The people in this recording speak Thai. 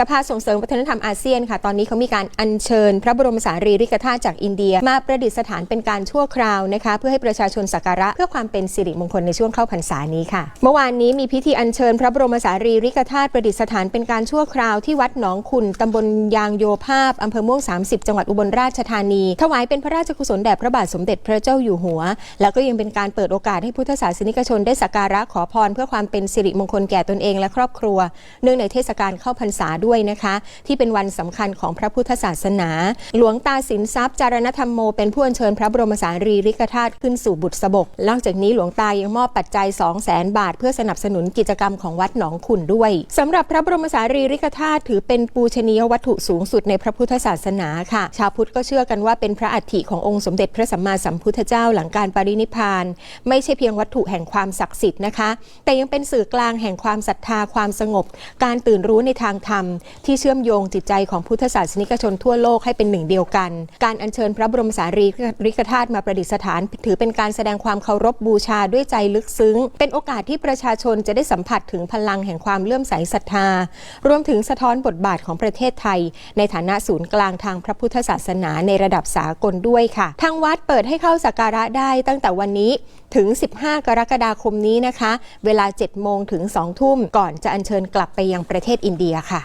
สภาส่งเสริมวัฒนธรรมอาเซียนค่ะ ตอนนี้เขามีการอัญเชิญ พระบรมสารีริกธาตุจากอินเดีย มาประดิษฐานเป็นการชั่วคราวนะคะ เพื่อให้ประชาชนสักการะเพื่อความเป็นสิริมงคลในช่วงเข้าพรรษานี้ค่ะ เมื่อวานนี้มีพิธีอัญเชิญ พระบรมสารีริกธาตุประดิษฐานเป็นการชั่วคราวที่วัดหนองขุนตำบลยางโยภาพอำเภอม่วง 30 จังหวัดอุบลราชธานี ถวายเป็นพระราชกุศลแด่พระบาทสมเด็จพระเจ้าอยู่หัว แล้วก็ยังเป็นการเปิดโอกาสให้พุทธศาสนิกชนได้สักการะขอพร เพื่อความเป็นสิริมงคลแก่ตนเองและครอบครัว เนื่องในเทศกาลเข้าพรรษาด้วยนะคะ ที่เป็นวันสำคัญของพระพุทธศาสนา หลวงตาสินทรัพย์จารณธรรมโมเป็นผู้อัญเชิญพระบรมสารีริกธาตุขึ้นสู่บุตรสบกนอกจากนี้หลวงตายังมอบปัจจัย 2 0 0แสนบาท เพื่อสนับสนุนกิจกรรมของวัดหนองขุนด้วยสำหรับพระบรมสารีริกธาตุถือเป็นปูชนียวัตถุสูงสุดในพระพุทธศาสนาค่ะ ชาวพุทธก็เชื่อกันว่าเป็นพระอัฐิขององค์สมเด็จพระสัมมาสัมพุทธเจ้าหลังการปรินิพาน ไม่ใช่เพียงวัตถุแห่งความศักดิ์สิทธิ์นะคะ แต่ยังเป็นสื่อกลางแห่งความศรัทธาความสงบ การตื่นรู้ในทางธรรมที่เชื่อมโยงจิตใจของพุทธศาสนิกชนทั่วโลกให้เป็นหนึ่งเดียวกัน การอัญเชิญพระบรมสารีริกธาตุมาประดิษฐาน ถือเป็นการแสดงความเคารพบูชาด้วยใจลึกซึ้ง เป็นโอกาสที่ประชาชนจะได้สัมผัสถึงพลังแห่งความเลื่อมใสศรัทธา รวมถึงสะท้อนบทบาทของประเทศไทย ในฐานะศูนย์กลางทางพระพุทธศาสนาในระดับสากลด้วยค่ะ ทางวัดเปิดให้เข้าสักการะได้ตั้งแต่วันนี้ถึง 15 กรกฎาคมนี้นะคะ เวลา 7 โมงถึง 2 ทุ่ม ก่อนจะอัญเชิญกลับไปยังประเทศอินเดียค่ะ